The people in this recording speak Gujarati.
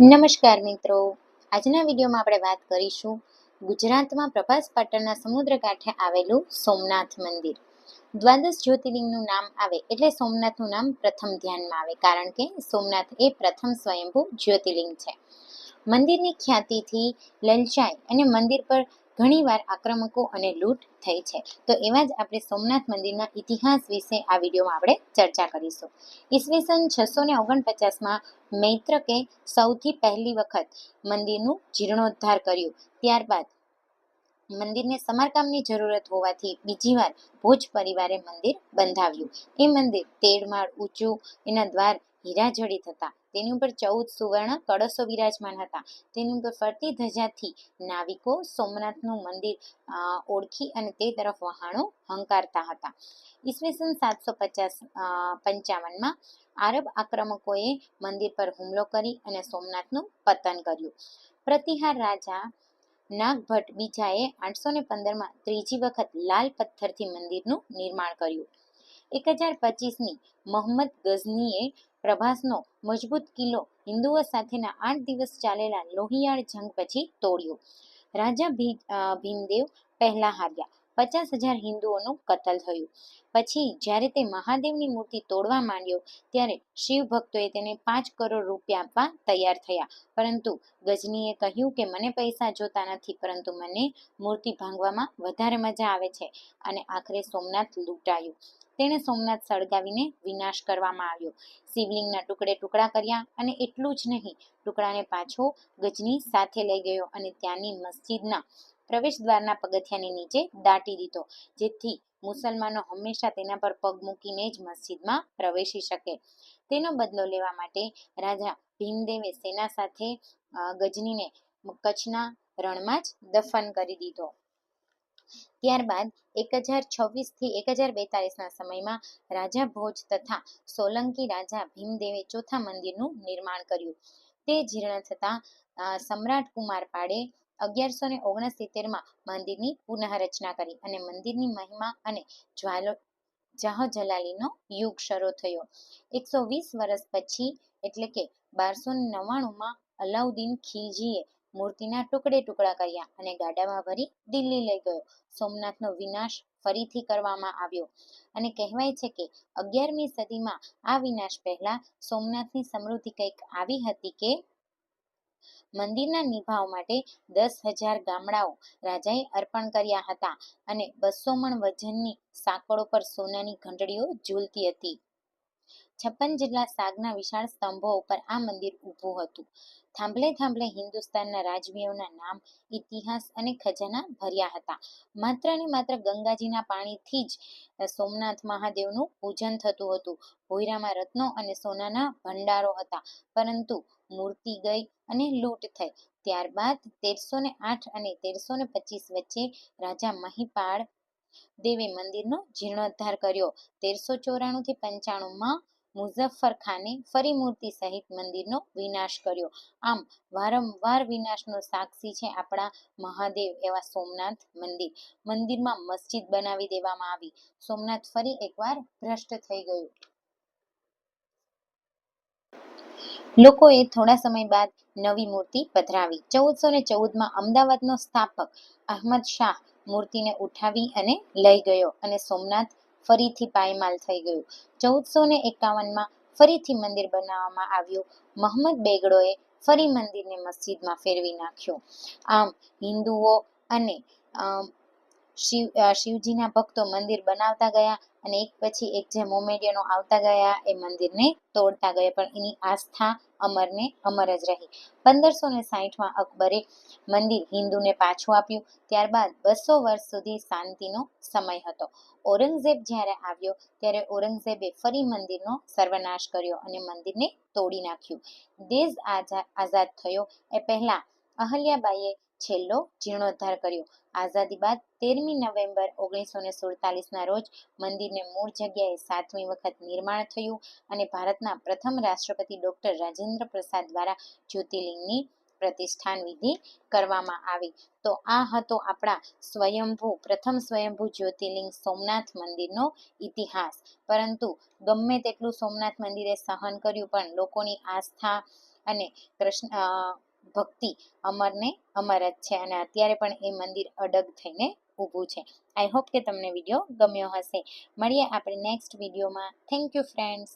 નમસ્કાર મિત્રો. આજના વિડીયોમાં આપણે વાત કરીશું ગુજરાતમાં પ્રભાસ પાટણના સમુદ્ર કાંઠે આવેલું સોમનાથ મંદિર. દ્વાદશ જ્યોતિર્લિંગનું નામ આવે એટલે સોમનાથનું નામ પ્રથમ ધ્યાનમાં આવે, કારણ કે સોમનાથ એ પ્રથમ સ્વયંભૂ જ્યોતિર્લિંગ છે. મંદિરની ખ્યાતિથી લલચાઈ અને મંદિર પર ઘણીવાર આક્રમકો અને લૂંટ થઈ છે. તો એવા જ આપણે સોમનાથ મંદિરના ઇતિહાસ વિશે આ વિડીયોમાં આપણે ચર્ચા કરીશું. ઈસવીસન છસો ને ઓગણપચાસમાં મૈત્રકે સૌથી પહેલી વખત મંદિરનું જીર્ણોદ્ધાર કર્યું. ત્યારબાદ મંદિરને સમારકામની જરૂરત હોવાથી બીજી વાર ભોજ પરિવારે મંદિર બંધાવ્યું. એ મંદિર તેર માળ ઊંચું, એના દ્વાર હીરાજડિત હતા તેની ઉપર ચૌદ સુવર્ણ કળશો વિરાજમાન હતા. તેની ઉપર ફરતી ધજાથી નાવિકો સોમનાથનું મંદિર ઓળખી અને તે તરફ વહાણો હંકારતા હતા. ઈસવીસન સાતસો પચાસ પંચાવનમાં આરબ આક્રમકોએ મંદિર પર હુમલો કરી અને સોમનાથનું પતન કર્યું. પ્રતિહાર રાજા નાગભટ્ટ બીજાએ આઠસો ને પંદરમાં ત્રીજી વખત લાલ પથ્થરથી મંદિરનું નિર્માણ કર્યું. એક હજાર પચીસની મોહમ્મદ ગઝનીએ પ્રભાસનો મજબૂત કિલ્લો હિન્દુઓ સાથેના આઠ દિવસ ચાલેલા લોહિયાળ જંગ પછી તોડ્યો. રાજા ભીમદેવ પહેલા હાર્યા. પચાસ હજાર હિન્દુઓનું કતલ થયું. પછી જ્યારે તે મહાદેવની મૂર્તિ તોડવા માંડ્યો, ત્યારે શિવ ભક્તોએ તેને પાંચ કરોડ રૂપિયા આપવા તૈયાર થયા. પરંતુ ગજનીએ કહ્યું કે, મને પૈસા જોતા નથી, પરંતુ મને મૂર્તિ ભાંગવામાં વધારે મજા આવે છે. અને આખરે સોમનાથ લૂંટાયું. તેણે સોમનાથ સળગાવીને વિનાશ કરવામાં આવ્યો. શિવલિંગના ટુકડે ટુકડા કર્યા અને એટલું જ નહીં, ટુકડાને પાછો ગજની સાથે લઈ ગયો અને ત્યાંની મસ્જિદના પ્રવેશ દ્વારના પગથિયાની નીચે દાટી દીધો, જેથી મુસલમાનો હંમેશા તેના પર પગ મૂકીને જ મસ્જિદમાં પ્રવેશી શકે. તેનો બદલો લેવા માટે રાજા ભીમદેવે સેના સાથે ગજનીને કચ્છના રણમાં જ દફન કરી દીધો. ત્યારબાદ એક હજાર છવ્વીસથી એક હજાર બેતાલીસના સમયમાં રાજા ભોજ તથા સોલંકી રાજા ભીમદેવે ચોથા મંદિરનું નિર્માણ કર્યું. તે જીર્ણ થતાં સમ્રાટ કુમાર પાડે અગિયારસો ને ઓગણસિત્તેરમાં મંદિરની પુનઃરચના કરી અને મંદિરની મહિમા અને જ્વાલો, જાહજલાલીનો યુગ શરૂ થયો. એકસો વીસ વર્ષ પછી, એટલે કે બારસો નવ્વાણુંમાં અલાઉદ્દીન ખિલજીએ મૂર્તિના ટુકડે ટુકડા કર્યા અને ગાડામાં ભરી દિલ્હી લઈ ગયો. સોમનાથનો વિનાશ ફરીથી કરવામાં આવ્યો. અને કહેવાય છે કે અગિયારમી સદીમાં આ વિનાશ પહેલા સોમનાથની સમૃદ્ધિ કંઈક આવી હતી કે મંદિરના નિભાવ માટે દસ હજાર ગામડાઓ રાજાએ અર્પણ કર્યા હતા અને બસો મણ વજનની સાંકળો પર સોનાની ઘંટડીઓ ઝૂલતી હતી. છપ્પન જેટલા સાગના વિશાળ સ્તંભો ઉપર આ મંદિર ઊભું હતું. થાંભલે થાંભલે હિન્દુસ્તાનના રાજવીઓના નામ, ઇતિહાસ અને ખજાના ભર્યા હતા. માત્ર ને માત્ર ગંગાજીના પાણીથી જ સોમનાથ મહાદેવનું પૂજન થતું હતું. ભોયરામાં રત્નો અને સોનાના ભંડારો હતા. પરંતુ મૂર્તિ ગઈ અને લૂંટ થઈ. ત્યારબાદ તેરસો ને આઠ અને તેરસો ને પચીસ વચ્ચે રાજા મહિપાળ દેવે મંદિરનો જીર્ણોદ્ધાર કર્યો. તેરસો ચોરાણું થી પંચાણુંમાં મુઝફ્ફર ફરી મૂર્તિ સહિત મંદિરનો વિનાશ કર્યો. આમ વારંવાર વિનાશનો સાક્ષી છે આપણા મહાદેવ એવા સોમનાથ મંદિર. મંદિરમાં મસ્જિદ બનાવી દેવામાં આવી. સોમનાથ ફરી એકવાર ભ્રષ્ટ થઈ ગયું. લોકોએ થોડા સમય બાદ નવી મૂર્તિ પધરાવી. ચૌદસો ને ચૌદમાં અમદાવાદનો સ્થાપક અહમદ શાહ મૂર્તિને ઉઠાવી અને લઈ ગયો અને સોમનાથ ફરીથી પાયમાલ થઈ ગયું. ચૌદસો ને એકાવનમાં ફરીથી મંદિર બનાવવામાં આવ્યું. મહંમદ બેગડોએ ફરી મંદિરને મસ્જિદમાં ફેરવી નાખ્યું. આમ, હિન્દુઓ અને શિવ શિવજીના ભક્તો મંદિર બનાવતા ગયા અને એક પછી એક જે મોમેડિયનો આવતા ગયા એ મંદિરને તોડતા ગયા. પણ એની આસ્થા અમરને અમર જ રહી. પંદરસો ને સાહીઠમાં અકબરે મંદિર હિન્દુને પાછું આપ્યું. ત્યારબાદ બસો વર્ષ સુધી શાંતિનો સમય હતો. ઔરંગઝેબ જ્યારે આવ્યો, ત્યારે ઔરંગઝેબે ફરી મંદિરનો સર્વનાશ કર્યો અને મંદિરને તોડી નાખ્યું. દેશ આઝા- આઝાદ થયો એ પહેલા અહલ્યાબાઈએ છેલ્લો જીર્ણોદ્ધાર કર્યો. આઝાદી બાદ તેરમી નવેમ્બર ઓગણીસો ને સુડતાલીસના રોજ મંદિરને મૂળ જગ્યાએ સાતમી વખત નિર્માણ થયું અને ભારતના પ્રથમ રાષ્ટ્રપતિ ડોક્ટર રાજેન્દ્ર પ્રસાદ દ્વારા જ્યોતિર્લિંગની પ્રતિષ્ઠાન વિધિ કરવામાં આવી. તો આ હતો આપણા સ્વયંભૂ, પ્રથમ સ્વયંભૂ જ્યોતિર્લિંગ સોમનાથ મંદિરનો ઇતિહાસ. પરંતુ ગમે તેટલું સોમનાથ મંદિરે સહન કર્યું પણ લોકોની આસ્થા અને કૃષ્ણ ભક્તિ અમરને અમર જ છે અને અત્યારે પણ એ મંદિર અડગ થઈને ઊભું છે. આઈ હોપ કે તમને વીડિયો ગમ્યો હશે. મળીએ આપણે નેક્સ્ટ વિડીયોમાં. Thank you friends